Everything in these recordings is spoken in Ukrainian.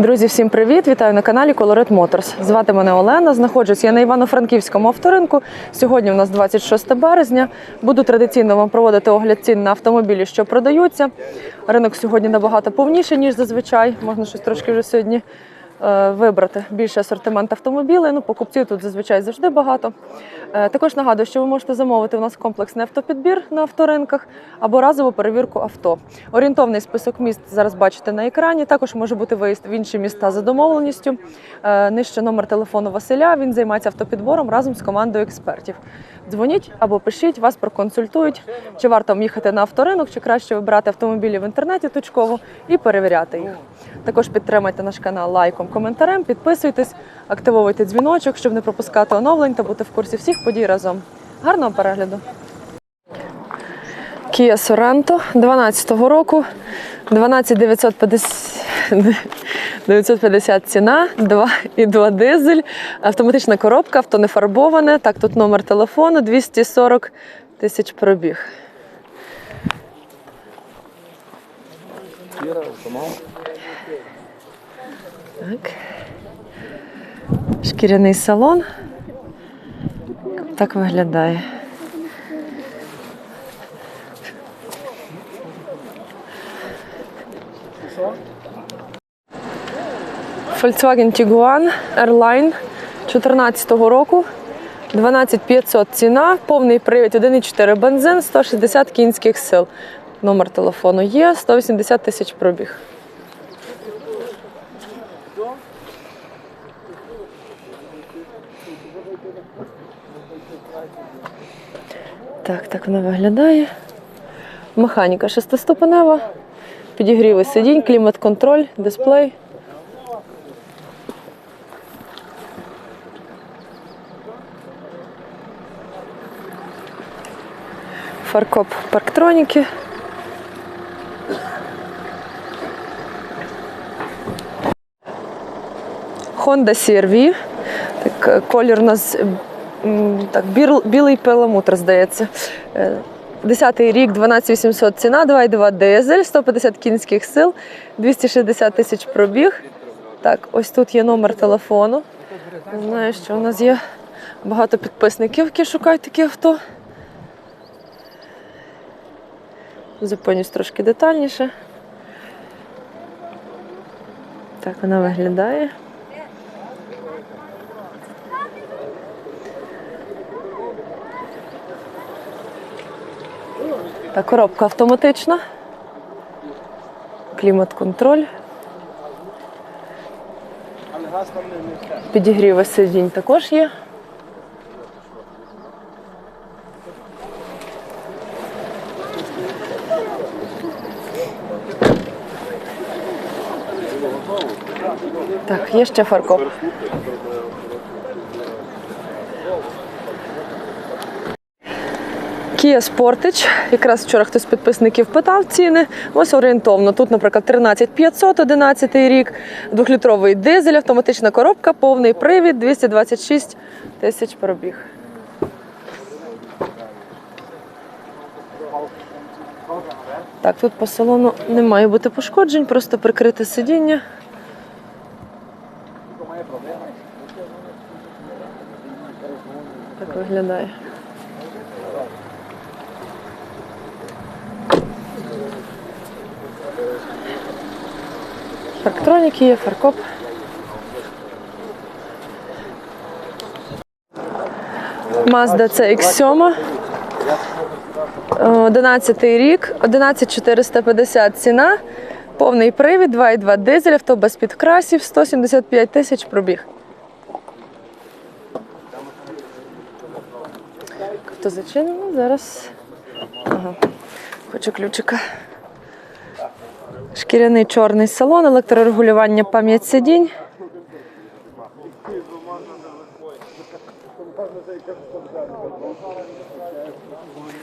Друзі, всім привіт! Вітаю на каналі Colored Motors. Звати мене Олена. Знаходжусь я на Івано-Франківському авторинку. Сьогодні у нас 26 березня. Буду традиційно вам проводити огляд цін на автомобілі, що продаються. Ринок сьогодні набагато повніший, ніж зазвичай. Можна щось трошки вже сьогодні вибрати більше асортимент автомобілів. Ну, покупців тут зазвичай завжди багато. Е, Також нагадую, що ви можете замовити у нас комплексний автопідбір на авторинках або разову перевірку авто. Орієнтовний список міст зараз бачите на екрані. Також може бути виїзд в інші міста за домовленістю. Е, Нижче номер телефону Василя. Він займається автопідбором разом з командою експертів. Дзвоніть або пишіть, вас проконсультують, чи варто їхати на авторинок, чи краще вибирати автомобілі в інтернеті точково і перевіряти їх. Також підтримайте наш канал лайком, коментарем, підписуйтесь, активовуйте дзвіночок, щоб не пропускати оновлень та бути в курсі всіх подій разом. Гарного перегляду! Kia Sorento 12-го року, 12950 950 ціна, 2,2 дизель, автоматична коробка, авто не фарбоване. Так, тут номер телефону 240 тисяч пробіг. Так. Шкіряний салон. Так виглядає. Volkswagen Tiguan Airline 2014 року. 12500 ціна, повний привід 1,4 бензин, 160 кінських сил. Номер телефону є, 180 тисяч пробіг. Так, так вона виглядає. Механіка шестиступенева, підігріви сидінь, клімат-контроль, дисплей. Фаркоп парктроніки. Honda CR-V. Так, е, колір у нас так, біл- білий перламутр, здається. Е, 10-й рік, 12800 ціна, 2,2 дизель, 150 кінських сил, 260 тисяч пробіг. Так, ось тут є номер телефону. Знаю, що у нас є багато підписників, які шукають такі авто. Зупинюсь трошки детальніше. Так вона виглядає. Так, коробка автоматична. Клімат-контроль. Підігріви сидінь також є. Так, є ще фаркоп. Kia Sportage. Якраз вчора хтось з підписників питав ціни. Ось орієнтовно. Тут, наприклад, 13500, 11 рік, двохлітровий дизель, автоматична коробка, повний привід, 226 тисяч пробіг. Так, тут по салону не має бути пошкоджень, просто прикрите сидіння. Так виглядає. Парктроніки є, фаркоп. Mazda CX-7. 11 рік, 11450 ціна, повний привід, 2,2 дизель, авто без підкрасів, 175 тисяч пробіг. Хто зачинено? Зараз. Ага. Хочу ключика. Шкіряний чорний салон, електрорегулювання пам'ять сидінь.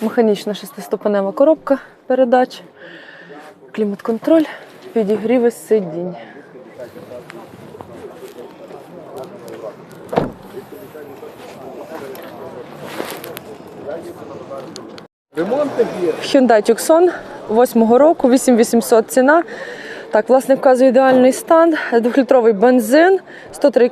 Механічна шестиступенева коробка передач, клімат-контроль, підігріви сидінь. Hyundai Tucson 8 року, 8800 ціна, Так, власне, вказує ідеальний стан. Двохлітровий бензин, 103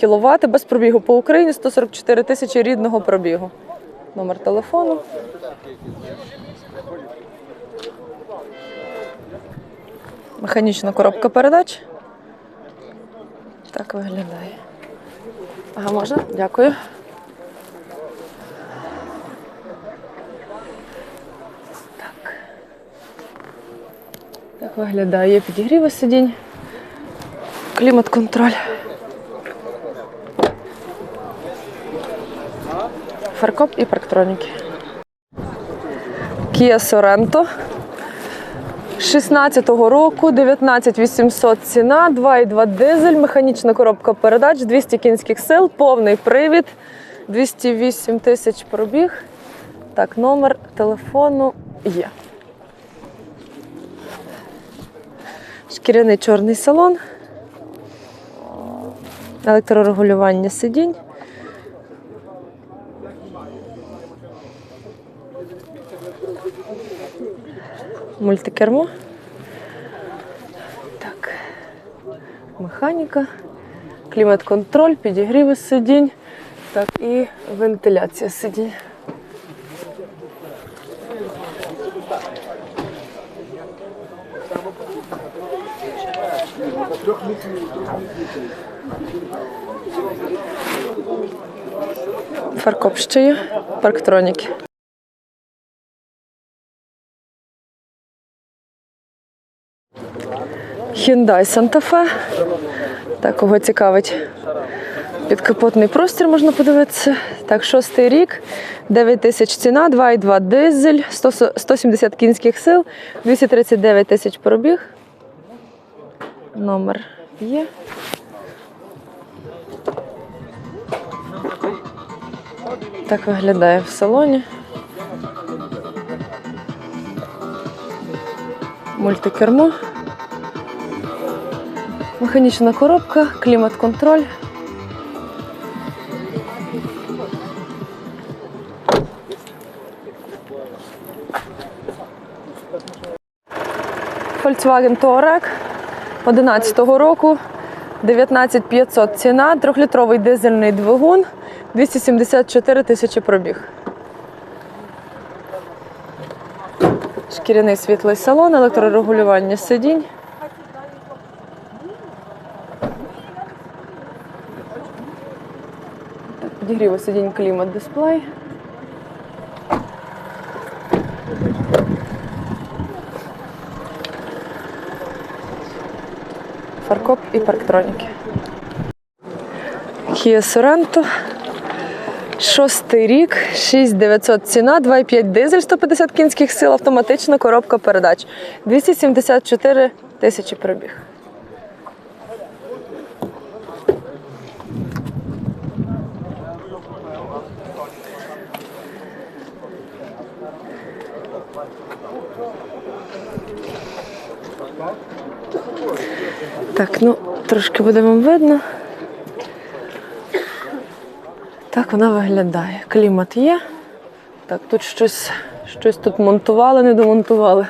кВт, без пробігу по Україні, 144 тисячі рідного пробігу. Номер телефону. Механічна коробка передач. Так виглядає. Ага, можна? Дякую. Виглядає. Є підігріви сидінь. Клімат-контроль. Фаркоп і парктроніки. Kia Sorento. 16-го року, 19800 ціна, 2,2 дизель, механічна коробка передач, 200 кінських сил, повний привід, 208 тисяч пробіг. Так, номер телефону є. Шкіряний чорний салон, електрорегулювання сидінь. Мультикермо. Так. Механіка, клімат-контроль, підігріви сидінь. Так, і вентиляція сидінь. Фаркоп ще є, парктроніки. Hyundai Santa Fe. Так, кого цікавить. Підкапотний простір можна подивитися. Так, шостий рік, 9 тисяч ціна, 2,2 дизель, 170 кінських сил, 239 тисяч пробіг. Номер є. Так виглядає в салоні. Мультикермо. Механічна коробка, клімат-контроль. Volkswagen Touareg 11 року, 19500 ціна, трьохлітровий дизельний двигун, 274 тисячі пробіг. Шкіряний світлий салон, електрорегулювання сидінь. Так, Підігріво сидінь клімат дисплей. Фаркоп і парктроніки. Kia Sorento. Шостий рік, 6900 ціна, 2,5 дизель, 150 кінських сил, автоматична коробка передач. 274 тисячі пробіг. Так, ну трошки буде вам видно. Так вона виглядає. Клімат є. Так, тут щось, щось тут монтували, не домонтували.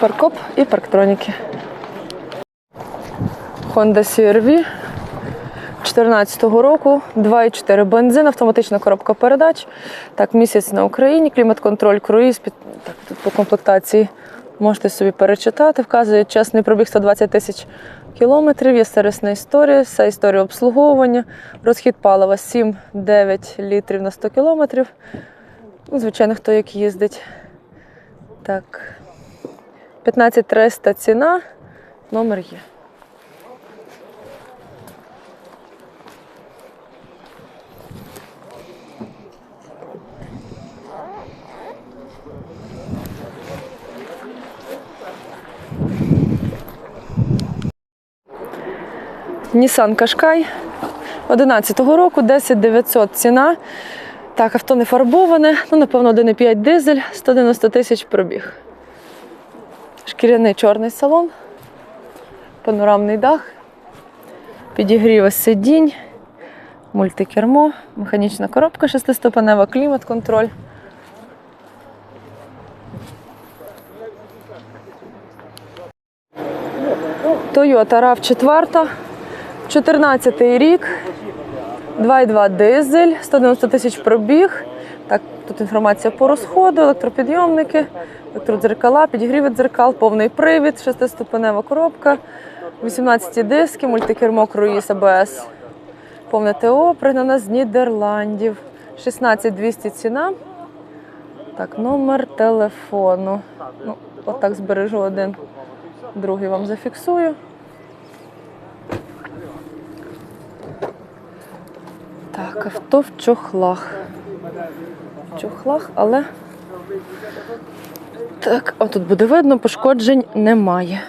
Фаркоп і парктроніки. Honda CR-V 2014 року, 2,4 бензин, автоматична коробка передач. Так, місяць на Україні, клімат-контроль, круїз. Так, тут по комплектації можете собі перечитати. Вказує чесний пробіг 120 тисяч кілометрів. Є сервісна історія, вся історія обслуговування. Розхід палива 7-9 літрів на 100 кілометрів. Ну, Звичайно, хто як їздить. Так. 15300 ціна, номер є. Nissan Qashqai. 11-го року, 10 900 ціна. Так, авто не фарбоване, ну, напевно, 1,5 дизель, 190 тисяч пробіг. Шкіряний чорний салон, панорамний дах, підігріва сидінь, Мультикермо, механічна коробка, шестиступенева, клімат-контроль. Toyota RAV4, 14 рік, 2,2 дизель, 190 тисяч пробіг. Так, тут інформація по розходу, електропідйомники, електродзеркала, підігріви дзеркал, повний привід, шестиступенева коробка, 18 диски, мультикермо круїз АБС. Повне ТО пригнана з Нідерландів. 16200 ціна. Так, номер телефону. Ну, отак збережу один, другий вам зафіксую. Так, авто в чохлах. В чохлах, але. Так, а тут буде видно, пошкоджень немає.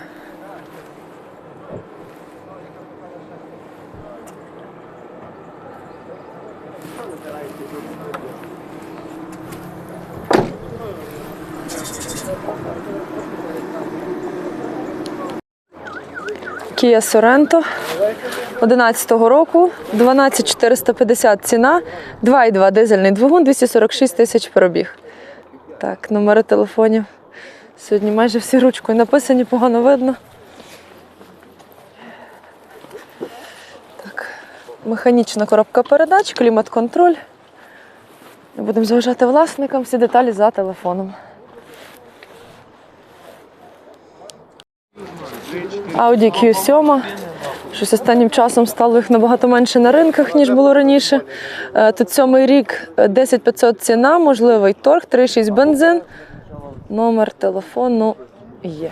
Kia Sorento 11-го року, 12450 ціна, 2,2 дизельний двигун, 246 тисяч пробіг. Так, номери телефонів. Сьогодні майже всі ручкою написані, погано видно. Так, механічна коробка передач, клімат-контроль. Будемо заважати власникам, всі деталі за телефоном. Audi Q7. Щось останнім часом стало їх набагато менше на ринках, ніж було раніше. Е, Тут сьомий рік е, 10500 ціна, можливий торг, 3,6 бензин. Номер телефону є.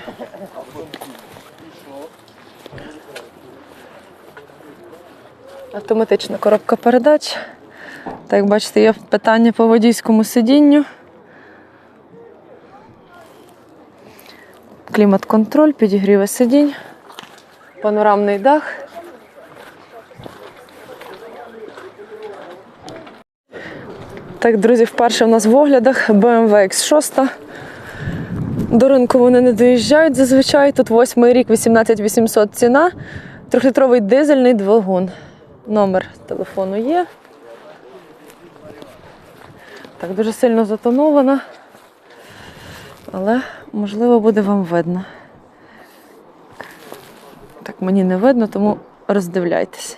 Автоматична коробка передач. Так, як бачите, є питання по водійському сидінню. Клімат-контроль, підігріве сидінь, панорамний дах. Так, друзі, вперше в нас в оглядах BMW X6. До ринку вони не доїжджають зазвичай. Тут восьмий рік, 18800 ціна. Трьохлітровий дизельний двигун. Номер телефону є. Так, дуже сильно затонована. Але можливо буде вам видно. Так, мені не видно, тому роздивляйтесь.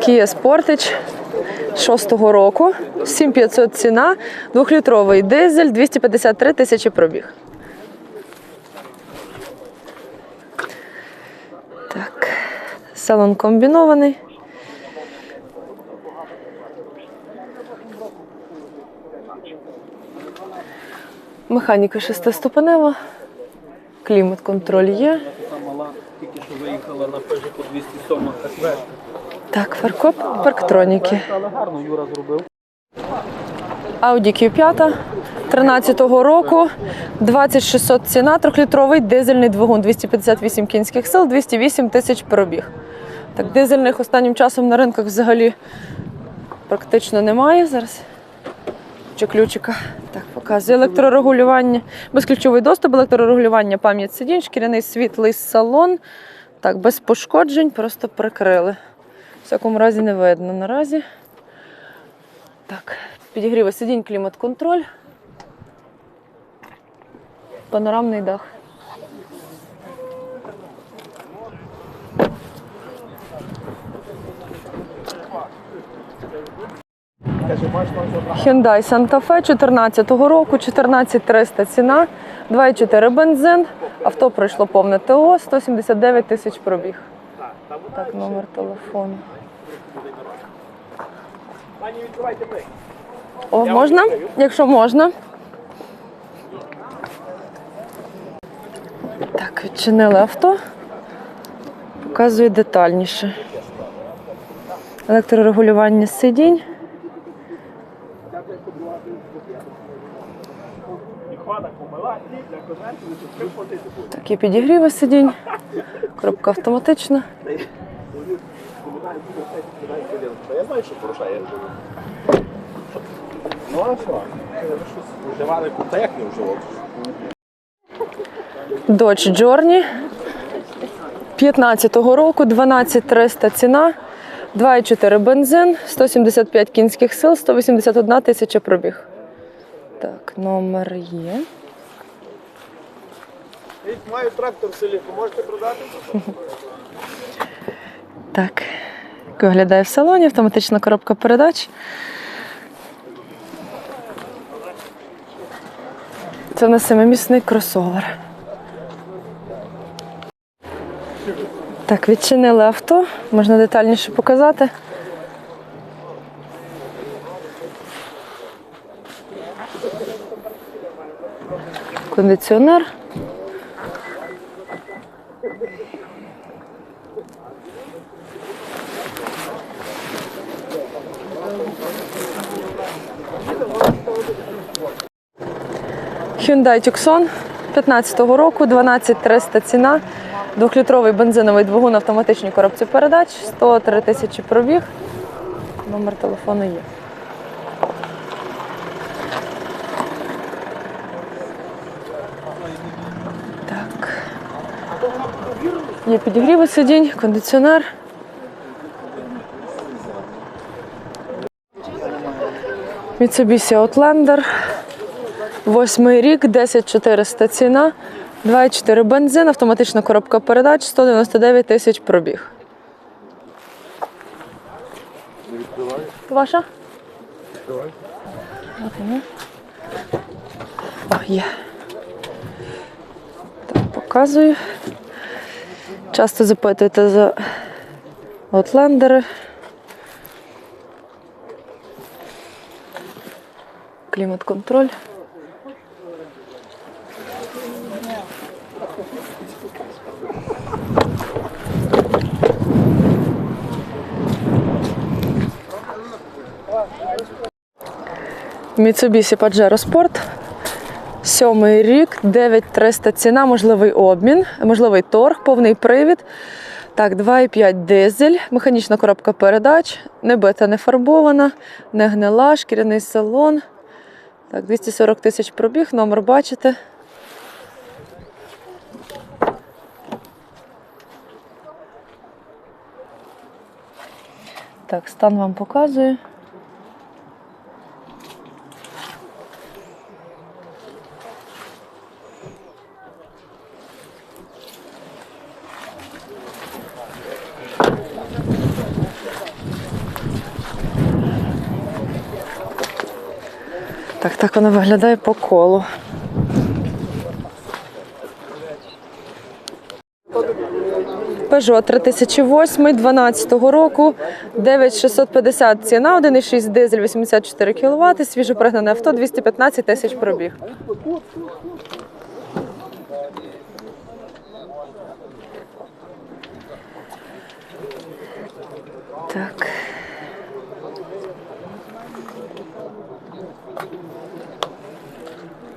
Kia Sportage 6-го року, 7500 ціна, 2-літровий дизель, 253 тисячі пробіг. Так, салон комбінований. Механіка шестиступенева, клімат-контроль є. Тільки що виїхала на пежику 207 СВ. Так, фаркоп, парктроніки. Але гарно Юра зробив. Audi Q5 13-го року, 2600 ціна, трьохлітровий дизельний двигун, 258 кінських сил, 208 тисяч пробіг. Так, дизельних останнім часом на ринках взагалі практично немає зараз. Чи ключика. Так, показую. Електрорегулювання, безключовий доступ, електрорегулювання, пам'ять сидінь, шкіряний світлий салон. Так, без пошкоджень, просто прикрили. В всякому разі не видно наразі. Так, підігріви сидінь, клімат-контроль. Панорамний дах. Hyundai Santa Fe 14 року, 14300 ціна, 2,4 бензин. Авто пройшло повне ТО, 179 тисяч пробіг. Так, номер телефону. О, можна? Якщо можна. Так, відчинили авто. Показую детальніше. Електрорегулювання сидінь. Такі підігріви сидінь. Коробка автоматична. Dodge Journey 15-го року, 12300 ціна, 2,4 бензин, 175 кінських сил, 181 тисяча пробіг. Так, номер є. Маю трактор в селі, можете продати? Так, виглядає в салоні, автоматична коробка передач. Це в нас семимісний кросовер. Так, відчинили авто, можна детальніше показати. Кондиціонер. Hyundai Tucson 15-го року, 12300 ціна, двохлітровий бензиновий двигун автоматичній коробці передач, 103 тисячі пробіг. Номер телефону є. Так. Є підігріви сидінь, кондиціонер. Mitsubishi Outlander. Восьмий рік, 10400 ціна, 2,4 бензин, автоматична коробка передач, 199 тисяч пробіг. Ваша? О, є. Так, показую. Часто запитуєте за Outlander. Клімат-контроль. Mitsubishi Pajero Sport. Сьомий рік, 9300 ціна, можливий обмін, можливий торг, повний привід. Так, 2,5 дизель, механічна коробка передач, не бита, не фарбована, не гнила, шкіряний салон. Так, 240 тисяч пробіг, номер бачите. Так, стан вам показую. Так, воно виглядає по колу. Peugeot 3008 12 року, 9650 ціна, 1,6 дизель, 84 кВт, свіжопригнане авто, 215 тисяч пробіг. Так.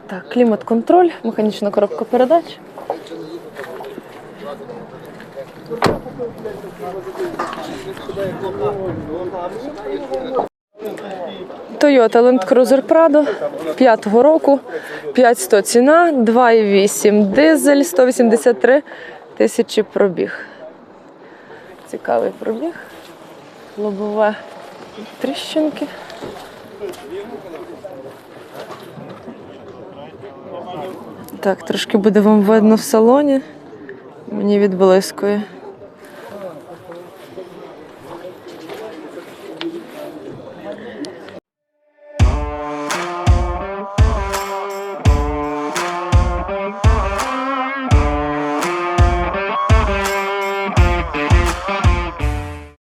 Так, клімат-контроль, механічна коробка передач. Toyota Land Cruiser Prado 5-го року, 5100 ціна, 2,8 дизель, 183 тисячі пробіг. Цікавий пробіг. Лобове тріщинки. Так, трошки буде вам видно в салоні. Мені відблискує.